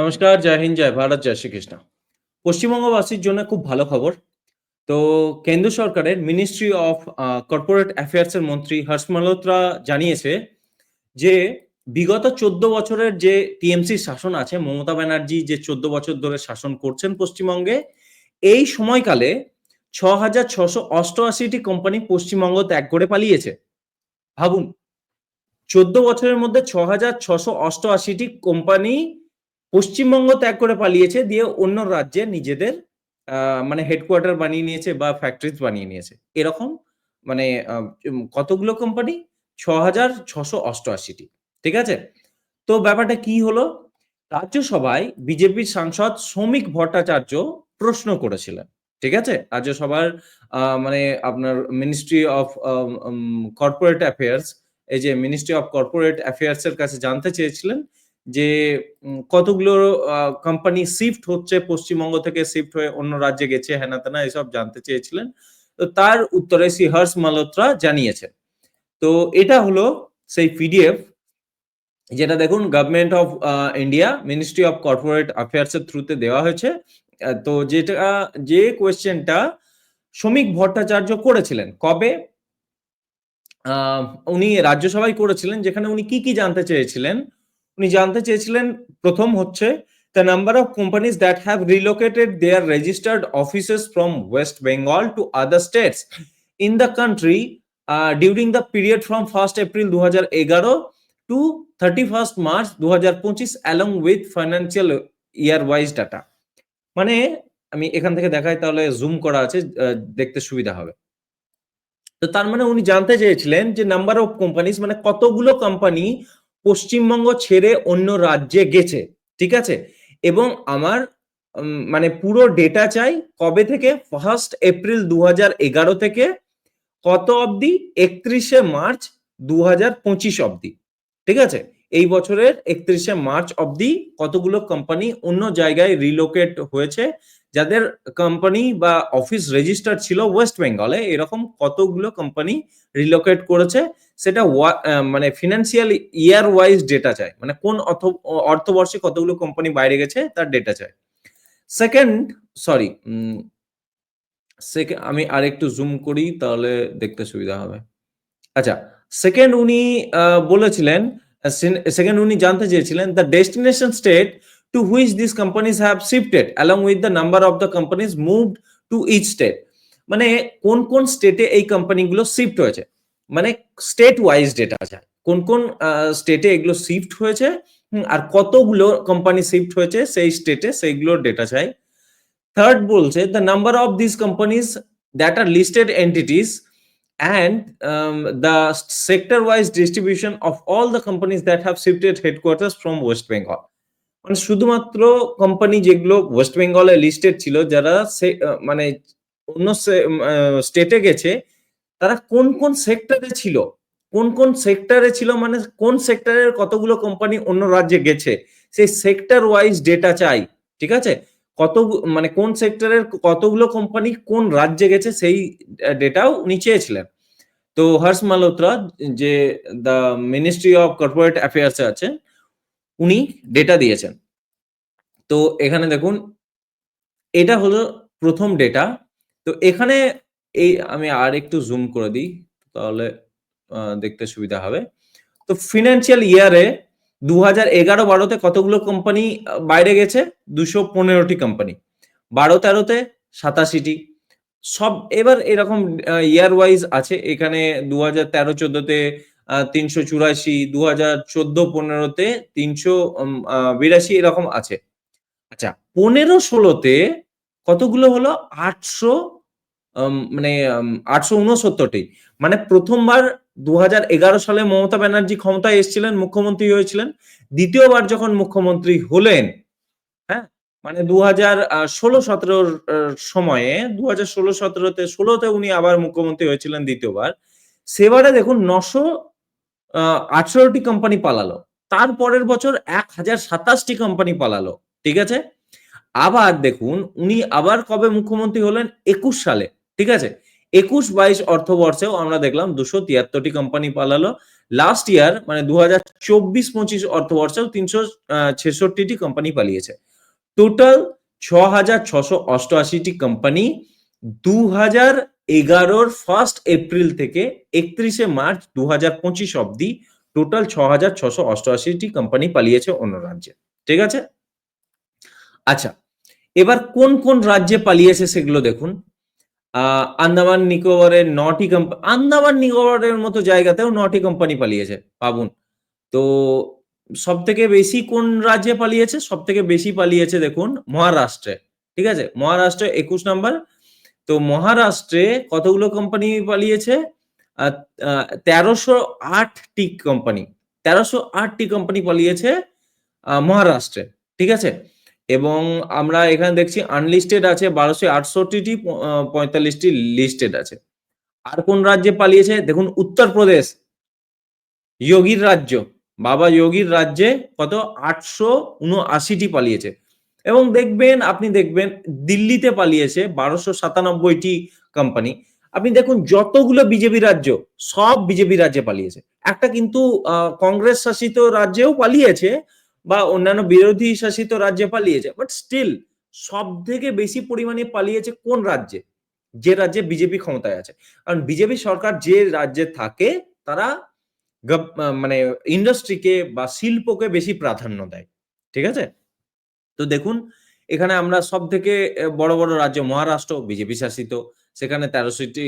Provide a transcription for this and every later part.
নমস্কার, জয় হিন্দ, জয় ভারত, জয় শ্রীকৃষ্ণ। পশ্চিমবঙ্গবাসীর জন্য খুব ভালো খবর। তো কেন্দ্র সরকারের মিনিস্ট্রি অফ কর্পোরেট অ্যাফেয়ার্স এর মন্ত্রী হর্ষ মালহোত্রা জানিয়েছে যে, বিগত চোদ্দ বছরের যে টিএমসি শাসন আছে, মমতা ব্যানার্জি যে চোদ্দ বছর ধরে শাসন করছেন পশ্চিমবঙ্গে, এই সময়কালে ছ হাজার ছশো অষ্টআশিটি কোম্পানি পশ্চিমবঙ্গ ত্যাগ করে পালিয়েছে। ভাবুন, চোদ্দ বছরের মধ্যে ছ হাজার ছশো অষ্টআশিটি কোম্পানি পশ্চিমবঙ্গ ত্যাগ করে পালিয়েছে, দিয়ে অন্য রাজ্যে নিজেদের মানে হেডকোয়ার্টার বানিয়ে নিয়েছে বা ফ্যাক্টরিজ বানিয়ে নিয়েছে। এরকম মানে কতগুলো কোম্পানি ছ হাজার ছশো অষ্টআশিটি। ঠিক আছে? তো ব্যাপারটা কি হলো? রাজ্যসভায় বিজেপির সাংসদ শ্রমিক ভট্টাচার্য প্রশ্ন করেছিলেন। ঠিক আছে? রাজ্যসভার মানে আপনার মিনিস্ট্রি অফ কর্পোরেট অ্যাফেয়ার্স এই যে মিনিস্ট্রি অফ কর্পোরেট অ্যাফেয়ার্স এর কাছে জানতে চেয়েছিলেন। যে কতগুলো কোম্পানি শিফট হচ্ছে, পশ্চিমবঙ্গ থেকে শিফট হয়ে অন্য রাজ্যে গেছে, হেনা তেনা, এসব জানতে চেয়েছিলেন। তো তার উত্তরে শ্রী হর্ষ মালহোত্রা জানিয়েছেন। তো এটা হলো সেই পিডিএফ যেটা দেখুন government of India ministry of corporate affairs এর থ্রুতে দেওয়া হয়েছে। তো যেটা, যে কোয়েশ্চেনটা শ্রমিক ভট্টাচার্য করেছিলেন, কবে? উনি রাজ্যসভায় করেছিলেন, যেখানে উনি কি কি জানতে চেয়েছিলেন? উনি জানতে চেয়েছিলেন, প্রথম হচ্ছে the number of companies that have relocated their registered offices from West Bengal to other states in the country during the period from first April দু এগারো টু থার্টি ফার্স্ট মার্চ দু হাজার পঁচিশ along with financial year wise data মানে আমি এখান থেকে দেখাই, তাহলে জুম করা আছে দেখতে সুবিধা হবে। তো তার মানে উনি জানতে চেয়েছিলেন যে নাম্বার অফ কোম্পানিজ মানে কতগুলো কোম্পানি পশ্চিমবঙ্গ ছেড়ে অন্য রাজ্যে গেছে, ঠিক আছে? এবং আমার মানে পুরো ডেটা চাই কবে থেকে? ফার্স্ট এপ্রিল দু এগারো থেকে কত অবধি? একত্রিশে মার্চ দু হাজার পঁচিশ অবধি, ঠিক আছে? এই বছরের একত্রিশে মার্চ অবধি কতগুলো কোম্পানি অন্য জায়গায় রিলোকেট হয়েছে? যাদের কোম্পানি বা অফিস রেজিস্টার ছিল ওয়েস্ট বেঙ্গলে এরকম কতগুলো কোম্পানি রিলোকেট করেছে? সেটা মানে ফিনান্সিয়াল ইয়ার ওয়াইজ ডেটা চাই। মানে কোন অর্থ- অর্থবর্ষে কতগুলো কোম্পানি বাইরে গেছে, তার ডেটা চাই। সেকেন্ড সরি আমি আরেকটু জুম করি, তাহলে দেখতে সুবিধা হবে। আচ্ছা সেকেন্ড উনি বলেছিলেন সেকেন্ড উনি জানতে চেয়েছিলেন the destination state to which this companies have shifted along with the number of the companies moved to each state মানে কোন কোন স্টেটে এই কোম্পানিগুলো শিফট হয়েছে? মানে স্টেট ওয়াইজ ডেটা চায় কোন কোন স্টেটে এগুলো শিফট হয়েছে? আর কতগুলো কোম্পানি শিফট হয়েছে সেই স্টেটে সেইগুলোর ডেটা চাই। থার্ড বলছে the number of this companies that are listed entities um, the sector wise distribution of all the companies that have shifted headquarters from West Bengal মানে শুধুমাত্র কোম্পানি যেগুলো ওয়েস্ট বেঙ্গলে লিস্টেড ছিল, যারা সে- মানে অন্য স্টেটে গেছে, তারা কোন কোন সেক্টরে ছিল? কোন কোন সেক্টরে ছিল মানে কোন সেক্টরের কতগুলো কোম্পানি অন্য রাজ্যে গেছে? সেই সেক্টর ওয়াইজ ডেটা চাই, ঠিক আছে? কত মানে কোন সেক্টরের কতগুলো কোম্পানি কোন রাজ্যে গেছে সেই ডেটাও উনি চেয়েছিলেন। তো হর্ষ মালহোত্রা, যে the ministry of corporate affairs আছে উনি ডেটা দিয়েছেন। তো এখানে দেখুন, এটা হলো প্রথম ডেটা তো এখানে এই আমি আর একটু জুম করে দিই, তাহলে দেখতে সুবিধা হবে। তো ফিনান্সিয়াল ইয়ারে দু হাজার এগারো বারোতে কতগুলো কোম্পানি বাইরে গেছে? দুশো পনেরোটি কোম্পানি বারো তেরোতে সাতাশিটি। সব, এবার এরকম ইয়ার ওয়াইজ আছে। এখানে দু হাজার তেরো, চোদ্দতে তিনশো চুরাশি দু হাজার চোদ্দ পনেরোতে তিনশো বিরাশি এরকম আছে। আচ্ছা পনেরো ষোলোতে কতগুলো হলো? আটশো মানে আটশো উনসত্তরটি মানে প্রথমবার দু হাজার এগারো সালে মমতা ব্যানার্জি ক্ষমতায় এসেছিলেন, মুখ্যমন্ত্রী হয়েছিলেন। দ্বিতীয়বার যখন মুখ্যমন্ত্রী হলেন হ্যাঁ মানে দু হাজার ষোলো সতেরোর সময়ে দু হাজার ষোলো সতেরোতে, ষোলোতে উনি আবার মুখ্যমন্ত্রী হয়েছিলেন দ্বিতীয়বার। সেবারে দেখুন, নশো আঠেরোটি কোম্পানি পালালো। তারপরের বছর এক হাজার সাতাশটি কোম্পানি পালালো, ঠিক আছে? আবার দেখুন, উনি আবার কবে মুখ্যমন্ত্রী হলেন? একুশ সালে, ঠিক আছে? একুশ বাইশ অর্থবর্ষেও আমরা দেখলাম দুশো তিয়াত্তরটি কোম্পানি পালালো। লাস্ট ইয়ার মানে দু হাজার চব্বিশ পঁচিশ অর্থবর্ষেও তিনশো ছেষট্টিটি কোম্পানি পালিয়েছে। টোটাল ছ হাজার ছশো অষ্টআশিটি কোম্পানি দু হাজার এগারোর ফার্স্ট এপ্রিল থেকে একত্রিশে মার্চ দু হাজার পঁচিশ অব্দি টোটাল ছ হাজার ছশো অষ্টআশিটি কোম্পানি পালিয়েছে অন্য রাজ্যে। ঠিক আছে? আচ্ছা এবার কোন কোন রাজ্যে পালিয়েছে সেগুলো দেখুন। আন্দামান নিকোবরের নটি কোম্পানি আন্দামান নিকোবরের মতো জায়গাতেও নটি কোম্পানি পালিয়েছে পাবুন তো সব থেকে বেশি কোন রাজ্যে পালিয়েছে? সব থেকে বেশি পালিয়েছে দেখুন, মহারাষ্ট্রে। ঠিক আছে? মহারাষ্ট্রে একুশ নাম্বার তো মহারাষ্ট্রে কতগুলো কোম্পানি পালিয়েছে? তেরোশো আটটি কোম্পানি তেরোশো আটটি কোম্পানি পালিয়েছে মহারাষ্ট্রে, ঠিক আছে? এবং আমরা এখানে দেখছি আনলিস্টেড আছে, বারোশো আটষট্টিটি পঁয়তাল্লিশটি লিস্টেড আছে। আর কোন রাজ্যে পালিয়েছে? দেখুন, উত্তরপ্রদেশ, যোগীর রাজ্য, বাবা যোগীর রাজ্যে কত? আটশো উনআশিটি পালিয়েছে। এবং দেখবেন, আপনি দেখবেন দিল্লিতে পালিয়েছে বারোশো সাতানব্বইটি কোম্পানি আপনি দেখুন, যতগুলো বিজেপি রাজ্য, সব বিজেপি রাজ্যে পালিয়েছে। একটা কিন্তু কংগ্রেস শাসিত রাজ্যেও পালিয়েছে বা অন্যান্য বিরোধী শাসিত রাজ্যে পালিয়েছে। বাট স্টিল সব থেকে বেশি পরিমাণে পালিয়েছে কোন রাজ্যে? যে রাজ্যে বিজেপি ক্ষমতায় আছে। কারণ বিজেপি সরকার যে রাজ্যে থাকে, তারা মানে ইন্ডাস্ট্রিকে বা শিল্পকে বেশি প্রাধান্য দেয়। ঠিক আছে? তো দেখুন, এখানে আমরা সব থেকে বড় বড় রাজ্য মহারাষ্ট্র, বিজেপি শাসিত। সেখানে তেরোশোটি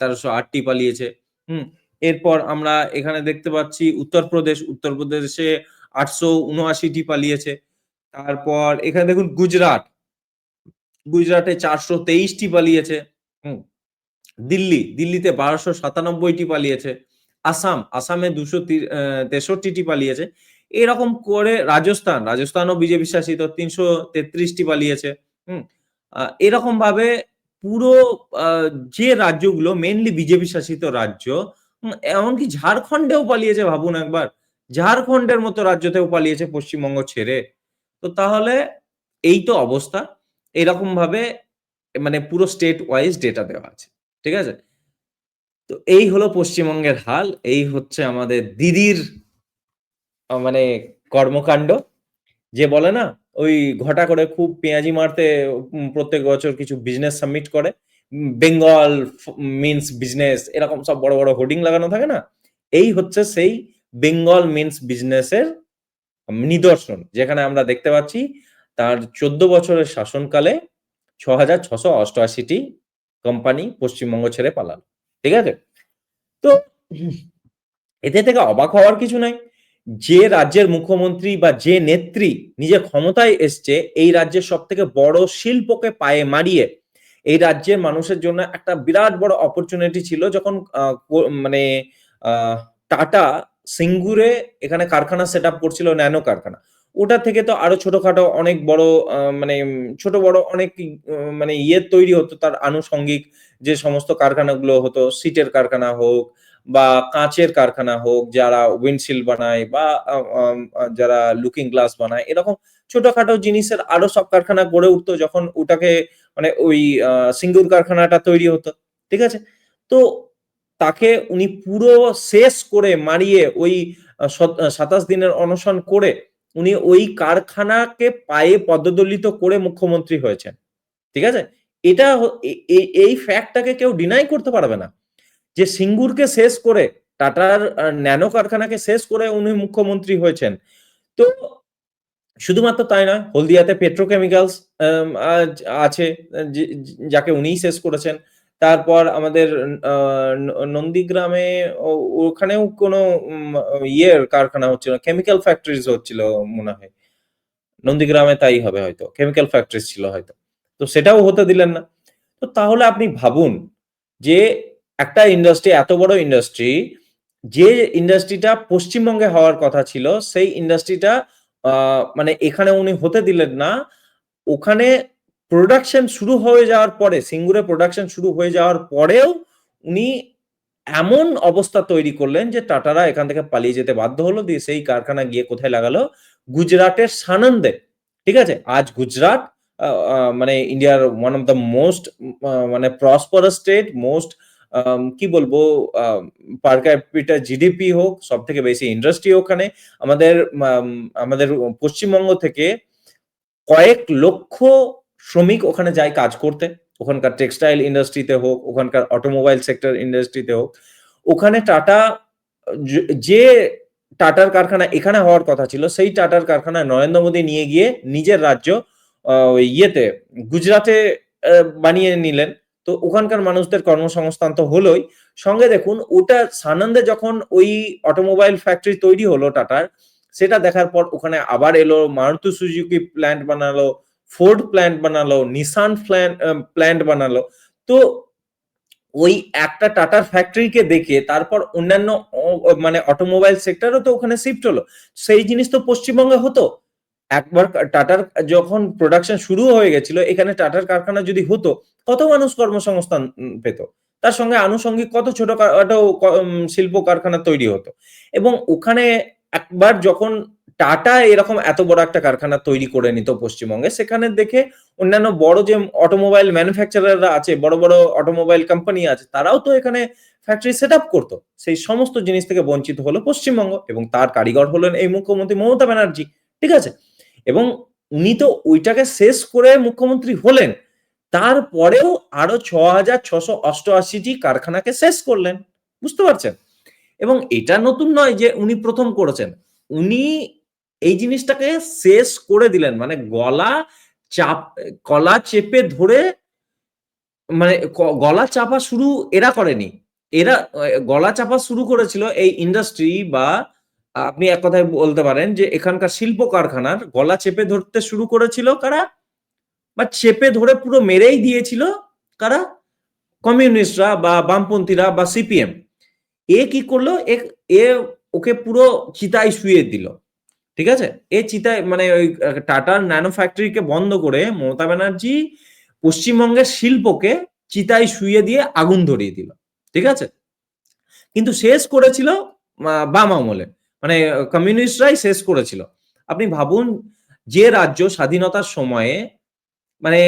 তেরোশো আটটি পালিয়েছে, হুম। এরপর আমরা এখানে দেখতে পাচ্ছি উত্তরপ্রদেশ, উত্তরপ্রদেশে আটশো উনআশিটি পালিয়েছে। তারপর এখানে দেখুন গুজরাট, গুজরাটে চারশো তেইশটি পালিয়েছে, হুম। দিল্লি, দিল্লিতে বারোশো সাতানব্বইটি পালিয়েছে। আসাম, আসামে দুশো তেষট্টিটি পালিয়েছে। এরকম করে রাজস্থান, রাজস্থানও বিজেপি শাসিত, তিনশো তেত্রিশটি পালিয়েছে, হুম? এরকম ভাবে পুরো যে রাজ্যগুলো মেনলি বিজেপি শাসিত রাজ্য এমনকি ঝাড়খণ্ডেও পালিয়েছে, ভাবুন একবার। ঝাড়খণ্ডের মতো রাজ্যতেও পালিয়েছে পশ্চিমবঙ্গ ছেড়ে। তো তাহলে এই তো অবস্থা। এরকম ভাবে মানে পুরো স্টেট ওয়াইজ ডেটা দেওয়া আছে, ঠিক আছে? তো এই হলো পশ্চিমবঙ্গের হাল, এই হচ্ছে আমাদের দিদির মানে কর্মকাণ্ড, যে বলে না, ওই ঘটা করে খুব পেঁয়াজি মারতে প্রত্যেক বছর কিছু বিজনেস সাবমিট করে। বেঙ্গল মিন্স বিজনেস এরকম সব বড় বড় হোর্ডিং লাগানো থাকে না? এই হচ্ছে সেই বেঙ্গল মিন্স বিজনেসের নিদর্শন, যেখানে আমরা দেখতে পাচ্ছি তার চোদ্দ বছরের শাসনকালে ছ হাজার ছশো অষ্টআশিটি কোম্পানি পশ্চিমবঙ্গ ছেড়ে পালালো। ঠিক আছে? তো এতে থেকে অবাক হওয়ার কিছু নাই। যে রাজ্যের মুখ্যমন্ত্রী বা যে নেত্রী নিজে ক্ষমতায় এসছে, এই রাজ্যের সব থেকে বড় শিল্পকে পায়ে মারিয়ে এই রাজ্যের মানুষের জন্য একটা বিরাট বড় অপরচুনিটি ছিল যখন মানে টাটা সিঙ্গুরে এখানে কারখানা সেট আপ করছিল ন্যানো কারখানা। ওটা থেকে তো আরও ছোটখাটো অনেক বড় মানে ছোট বড় অনেক মানে ইয়ে তৈরি হতো তার আনুষঙ্গিক যে সমস্ত কারখানাগুলো হতো, সিটের কারখানা হোক বা কাঁচের কারখানা হোক, যারা উইন্ডশিল্ড বানায় বা যারা লুকিং গ্লাস বানায়, এরকম ছোটখাটো জিনিসের আরও সব কারখানা গড়ে উঠতো যখন ওটাকে মানে ওই সিঙ্গুর কারখানাটা তৈরি হতো, ঠিক আছে? তো তাকে উনি পুরো শেষ করে মারিয়ে ওই সাতাশ দিনের অনশন করে উনি ওই কারখানাকে পায়ে পদদলিত করে মুখ্যমন্ত্রী হয়েছেন। ঠিক আছে? এটা এই ফ্যাক্টটাকে কেউ ডিনাই করতে পারবে না। যে সিঙ্গুরকে শেষ করে, টাটার ন্যানো কারখানাকে শেষ করে উনি মুখ্যমন্ত্রী হয়েছেন। তো শুধুমাত্র তাই নয়, হলদিয়াতে পেট্রোকেমিক্যালস আছে যাকে উনিই শেষ করেছেন। তারপর আমাদের নন্দীগ্রামে ওখানেও কোনো ইয়ের কারখানা হচ্ছিল কেমিক্যাল ফ্যাক্টরিজ হচ্ছিল মনে হয়। নন্দীগ্রামে তাই হবে হয়তো কেমিক্যাল ফ্যাক্টরিজ ছিল হয়তো। তো সেটাও হতে দিলেন না। তো তাহলে আপনি ভাবুন যে একটা ইন্ডাস্ট্রি এত বড় ইন্ডাস্ট্রি যে ইন্ডাস্ট্রিটা পশ্চিমবঙ্গে হওয়ার কথা ছিল, সেই ইন্ডাস্ট্রিটা মানে এখানে উনি হতে দিলেন না। ওখানে প্রোডাকশন শুরু হয়ে যাওয়ার পরে, সিঙ্গুরে প্রোডাকশন শুরু হয়ে যাওয়ার পরেও উনি এমন অবস্থা তৈরি করলেন যে টাটারা এখান থেকে পালিয়ে যেতে বাধ্য হলো, দিয়ে সেই কারখানা গিয়ে কোথায় লাগালো? গুজরাটের সানন্দে। ঠিক আছে? আজ গুজরাট মানে ইন্ডিয়ার ওয়ান অফ দ্য মোস্ট মানে প্রসপারাস স্টেট মোস্ট কি বলব পার ক্যাপিটা জিডিপি হোক সব থেকে বেশি ইন্ডাস্ট্রি ওখানে। আমাদের আমাদের পশ্চিমবঙ্গ থেকে কয়েক লক্ষ শ্রমিক ওখানে যায় কাজ করতে, ওখানকার টেক্সটাইল ইন্ডাস্ট্রিতে হোক, ওখানকার অটোমোবাইল সেক্টর ইন্ডাস্ট্রিতে হোক, ওখানে টাটা, যে টাটার কারখানা এখানে হওয়ার কথা ছিল, সেই টাটার কারখানা নরেন্দ্র মোদী নিয়ে গিয়ে নিজের রাজ্য ইয়েতে গুজরাটে বানিয়ে নিলেন। তো ওখানকার মানুষদের কর্মসংস্থান তো হলোই। সঙ্গে দেখুন, ওটা সানন্দে যখন ওই অটোমোবাইল ফ্যাক্টরি তৈরি হলো টাটার, সেটা দেখার পর ওখানে আবার এলো, মারুতি সুজুকি প্ল্যান্ট বানালো ফোর্ড প্ল্যান্ট বানালো নিসান প্ল্যান্ট বানালো। তো ওই একটা টাটার ফ্যাক্টরিকে দেখে তারপর অন্যান্য মানে অটোমোবাইল সেক্টরও তো ওখানে শিফট হলো। সেই জিনিস তো পশ্চিমবঙ্গে হতো। একবার টাটার যখন প্রোডাকশন শুরু হয়ে গেছিল, এখানে টাটার কারখানা যদি হতো, কত মানুষ কর্মসংস্থান পেত? তার সঙ্গে আনুষঙ্গিক কত ছোটখাটো শিল্প কারখানা তৈরি হতো। এবং ওখানে একবার যখন টাটা এরকম এত বড় একটা কারখানা তৈরি করে নিত পশ্চিমবঙ্গে। সেখানে দেখে অন্যান্য বড় যে অটোমোবাইল ম্যানুফ্যাকচারাররা আছে, বড় বড় অটোমোবাইল কোম্পানি আছে, তারাও তো এখানে ফ্যাক্টরি সেট আপ করতো। সেই সমস্ত জিনিস থেকে বঞ্চিত হলো পশ্চিমবঙ্গ এবং তার কারিগর হলেন এই মুখ্যমন্ত্রী মমতা ব্যানার্জি, ঠিক আছে? এবং উনি তো ওইটাকে শেষ করে মুখ্যমন্ত্রী হলেন। তারপরেও আরও ছ হাজার ছশো অষ্টআশিটি কারখানাকে শেষ করলেন। বুঝতে পারছেন? এবং এটা নতুন নয় যে উনি প্রথম করেছেন। উনি এই জিনিসটাকে শেষ করে দিলেন। মানে গলা চাপ গলা চেপে ধরে মানে গলা চাপা শুরু এরা করেনি। এরা, গলা চাপা শুরু করেছিল এই ইন্ডাস্ট্রি বা আপনি এক কথায় বলতে পারেন যে এখানকার শিল্প কারখানার গলা চেপে ধরতে শুরু করেছিল কারা? বা চেপে ধরে পুরো মেরেই দিয়েছিল কারা? কমিউনিস্টরা বা বামপন্থীরা বা সিপিএম। এ কি করল? এ ওকে পুরো চিতায় শুয়ে দিল। ঠিক আছে? এ চিতায় মানে ওই টাটার ন্যানো ফ্যাক্টরিকে বন্ধ করে মমতা ব্যানার্জি পশ্চিমবঙ্গের শিল্পকে চিতায় শুয়ে দিয়ে আগুন ধরিয়ে দিল, ঠিক আছে? কিন্তু শেষ করেছিল বাম আমলে মানে কমিউনিস্টরাই শেষ করেছিল। আপনি ভাবুন, যে রাজ্য স্বাধীনতার সময়ে মানে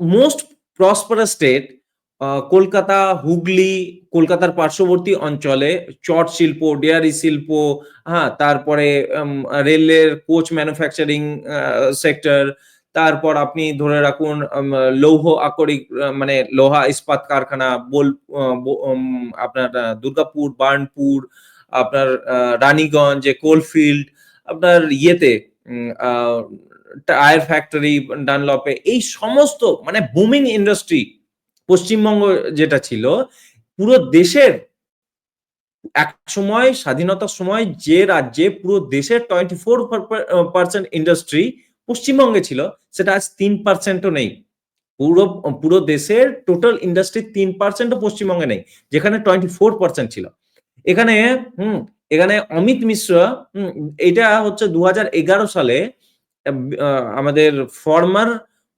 most prosperous state Kolkata, Hooghly, কলকাতার পার্শ্ববর্তী অঞ্চলে চট শিল্প, ডেয়ারি শিল্প হ্যাঁ তারপরে রেলের কোচ ম্যানুফ্যাকচারিং সেক্টর, তারপর আপনি ধরে রাখুন লৌহ আকরিক মানে লোহা ইস্পাত কারখানা, বোল আপনার দুর্গাপুর, বার্নপুর, আপনার রানীগঞ্জ, কোলফিল্ড, আপনার ইয়েতে টায়ার ফ্যাক্টরি, ডানলপে, এই সমস্ত মানে বুমিং ইন্ডাস্ট্রি পশ্চিমবঙ্গ যেটা ছিল, পুরো দেশের এক সময়, স্বাধীনতার সময় যে রাজ্যে পুরো দেশের টোয়েন্টি ফোর পার্সেন্ট ইন্ডাস্ট্রি পশ্চিমবঙ্গে ছিল, সেটা আজ তিন পার্সেন্টও নেই। পুরো পুরো দেশের টোটাল ইন্ডাস্ট্রি তিন পার্সেন্টও পশ্চিমবঙ্গে নেই, যেখানে টোয়েন্টি ফোর পার্সেন্ট ছিল। এখানে, হুম, এখানে অমিত মিশ্র এটা হচ্ছে দু হাজার এগারো সালে আমাদের ফর্মার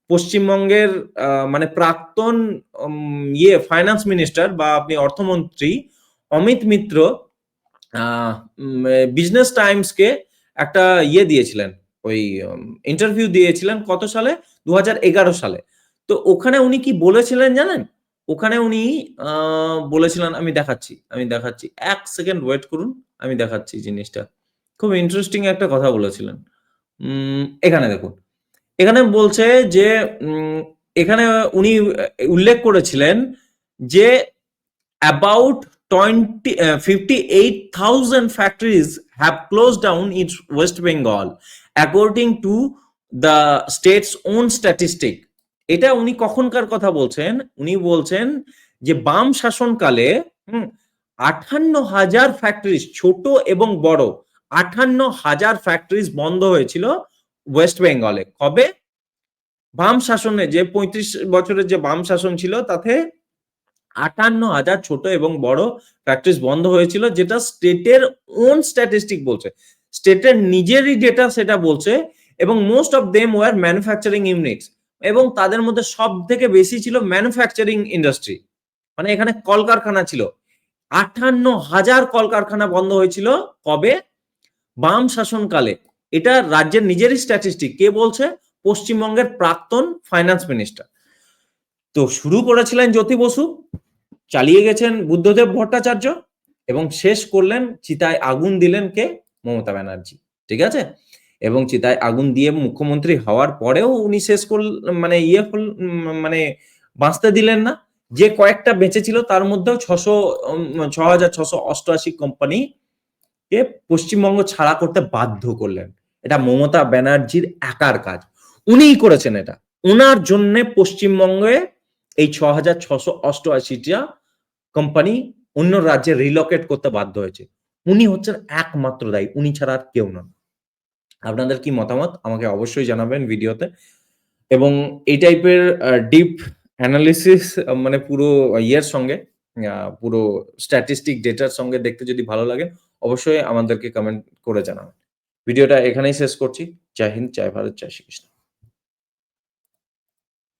পশ্চিমবঙ্গের মানে প্রাক্তন ইয়ে ফাইন্যান্স মিনিস্টার বা আপনি অর্থমন্ত্রী অমিত মিত্র বিজনেস টাইমসকে একটা ইয়ে দিয়েছিলেন, ওই ইন্টারভিউ দিয়েছিলেন কত সালে? দু হাজার এগারো সালে। তো ওখানে উনি কি বলেছিলেন জানেন? ওখানে উনি বলেছিলেন, আমি দেখাচ্ছি আমি দেখাচ্ছি। এক সেকেন্ড ওয়েট করুন, আমি দেখাচ্ছি জিনিসটা। খুব ইন্টারেস্টিং একটা কথা বলেছিলেন। এখানে দেখুন। এখানে বলছে যে এখানে উনি উল্লেখ করেছিলেন যে about twenty fifty eight thousand factories have close down in West Bengal according to the state's own statistic এটা উনি কখনকার কথা বলছেন? উনি বলছেন যে, বাম শাসনকালে আঠান্ন হাজার ফ্যাক্টরিজ ছোট এবং বড়, আঠান্ন হাজার ফ্যাক্টরিজ বন্ধ হয়েছিল। ওয়েস্ট বেঙ্গলে কবে? বাম শাসনে যে পঁয়ত্রিশ বছরের যে বাম শাসন ছিল, তাতে আটান্ন হাজার ছোট এবং বড় ফ্যাক্টরিজ বন্ধ হয়েছিল, যেটা স্টেটের ওন স্ট্যাটিস্টিক বলছে। স্টেটের নিজেরই ডেটা সেটা বলছে এবং most of them were manufacturing units এবং তাদের মধ্যে সব থেকে বেশি ছিল ম্যানুফ্যাকচারিং ইন্ডাস্ট্রি মানে এখানে কলকারখানা ছিল। আটান্ন হাজার কলকারখানা বন্ধ হয়েছিল। কবে? বাম শাসনকালে। এটা রাজ্যের নিজেরই স্ট্যাটিস্টিক কে বলছে? পশ্চিমবঙ্গের প্রাক্তন ফাইন্যান্স মিনিস্টার তো শুরু করেছিলেন জ্যোতি বসু, চালিয়ে গেছেন বুদ্ধদেব ভট্টাচার্য এবং শেষ করলেন চিতায় আগুন দিলেন কে? মমতা ব্যানার্জি। ঠিক আছে? এবং চিতায় আগুন দিয়ে মুখ্যমন্ত্রী হওয়ার পরেও উনি শেষ করল মানে ইয়ে মানে বাঁচতে দিলেন না। যে কয়েকটা বেঁচে ছিল তার মধ্যেও ছশো ছ হাজার ছশো অষ্টআশি কোম্পানি কে পশ্চিমবঙ্গ ছাড়া করতে বাধ্য করলেন? এটা মমতা ব্যানার্জির একার কাজ। উনিই করেছেন এটা। ওনার জন্য পশ্চিমবঙ্গে এই ছ হাজার ছশো অষ্টআশিটা কোম্পানি অন্য রাজ্যে রিলোকেট করতে বাধ্য হয়েছে। উনি হচ্ছেন একমাত্র দায়ী, উনি ছাড়া আর কেউ নন। আপনাদের কি মতামত? আমাকে অবশ্যই জানাবেন ভিডিওতে। এবং এই টাইপের ডিপ অ্যানালিসিস মানে পুরো ইয়ের সঙ্গে পুরো স্ট্যাটিস্টিক ডেটার সঙ্গে দেখতে যদি ভালো লাগে অবশ্যই আমাদেরকে কমেন্ট করে জানাবেন। ভিডিওটা এখানেই শেষ করছি। জয় হিন্দ, জয় ভারত, জয় শ্রীকৃষ্ণ।